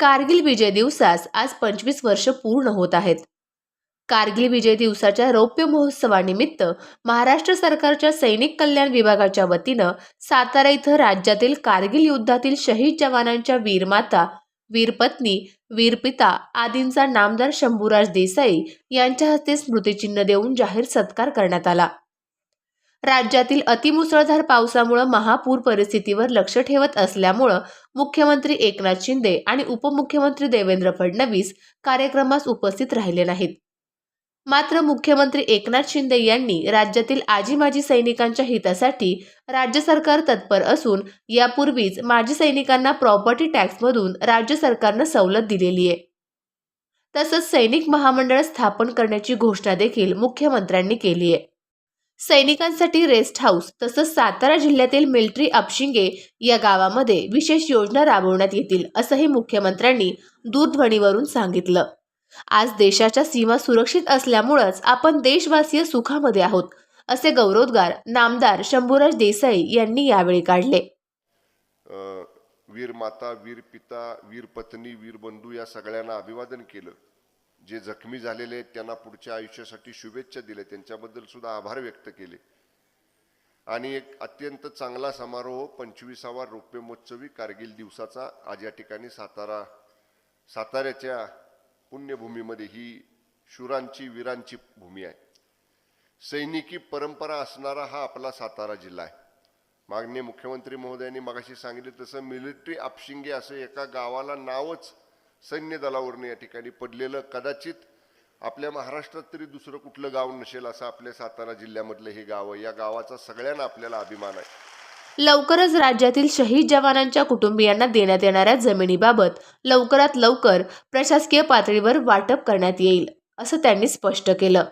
कारगिल विजय दिवसास आज पंचवीस वर्ष पूर्ण होत आहेत. कारगिल विजय दिवसाच्या रौप्य महोत्सवानिमित्त महाराष्ट्र सरकारच्या सैनिक कल्याण विभागाच्या वतीनं सातारा इथं राज्यातील कारगिल युद्धातील शहीद जवानांच्या वीरमाता वीरपत्नी वीरपिता आदींचा नामदार शंभूराज देसाई यांच्या हस्ते स्मृतिचिन्ह देऊन जाहीर सत्कार करण्यात आला. राज्यातील अतिमुसळधार पावसामुळे महापूर परिस्थितीवर लक्ष ठेवत असल्यामुळं मुख्यमंत्री एकनाथ शिंदे आणि उपमुख्यमंत्री देवेंद्र फडणवीस कार्यक्रमास उपस्थित राहिले नाहीत. मात्र मुख्यमंत्री एकनाथ शिंदे यांनी राज्यातील आजी माजी सैनिकांच्या हितासाठी राज्य सरकार तत्पर असून यापूर्वीच माजी सैनिकांना प्रॉपर्टी टॅक्समधून राज्य सरकारनं सवलत दिलेली आहे. तसंच सैनिक महामंडळ स्थापन करण्याची घोषणा देखील मुख्यमंत्र्यांनी केली आहे. सैनिकांसाठी रेस्ट हाऊस तसंच सातारा जिल्ह्यातील मिल्ट्री अपशिंगे या गावामध्ये विशेष योजना राबवण्यात येतील असंही मुख्यमंत्र्यांनी दूरध्वनीवरून सांगितलं. आज देशाच्या सीमा सुरक्षित असल्यामुळंच आपण देशवासीय सुखामध्ये आहोत असे गौरवोद्गार नामदार शंभूराज देसाई यांनी यावेळी काढले. वीर माता वीर पिता वीर पत्नी वीर बंधू या सगळ्यांना अभिवादन केलं. जे जखमी झालेले आहेत त्यांना पुढच्या आयुष्यासाठी शुभेच्छा दिल्या. त्यांच्याबद्दल सुद्धा आभार व्यक्त केले. आणि एक अत्यंत चांगला समारोह पंचवीसावा रौप्य महोत्सवी कारगिल दिवसाचा आज या ठिकाणी सातारा साताऱ्याच्या पुण्यभूमीमध्ये ही शुरांची वीरांची भूमी आहे. सैनिकी परंपरा असणारा हा आपला सातारा जिल्हा आहे. मागणे मुख्यमंत्री महोदयांनी मगाशी सांगितले तसं मिलिटरी आपशिंगे असं एका गावाला नावच सैन्य दलावरनं या ठिकाणी पडलेलं. कदाचित आपल्या महाराष्ट्रात तरी दुसरं कुठलं गाव नसेल असं आपल्या सातारा जिल्ह्यामधलं हे गाव आहे. या गावाचा सगळ्यांना आपल्याला अभिमान आहे. लवकरच राज्यातील शहीद जवानांच्या कुटुंबियांना देण्यात येणाऱ्या जमिनीबाबत लवकरात लवकर प्रशासकीय पातळीवर वाटप करण्यात येईल असं त्यांनी स्पष्ट केलं.